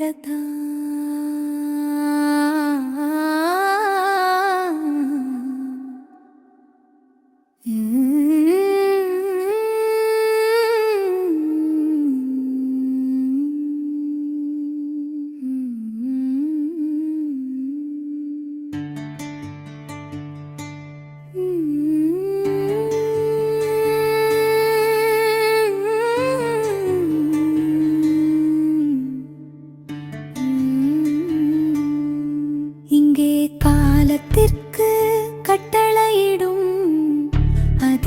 കിടതാ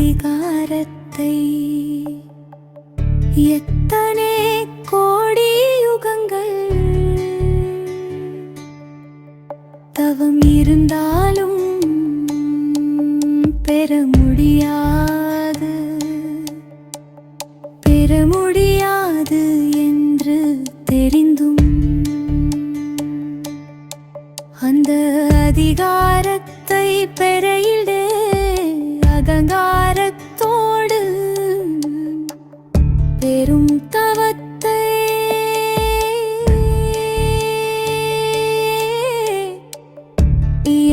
அதிகாரத்தை எத்தனை கோடி யுகங்கள் தவம் இருந்தாலும் பெற முடியாது பெற முடியாது என்று தெரிந்தும் அந்த அதிகாரத்தை பெற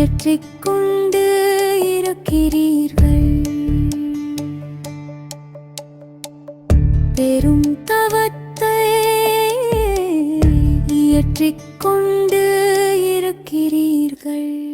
இயற்றிக் கொண்டு இருக்கிறீர்கள். பெரும் தவத்தை இயற்றிக் கொண்டு இருக்கிறீர்கள்.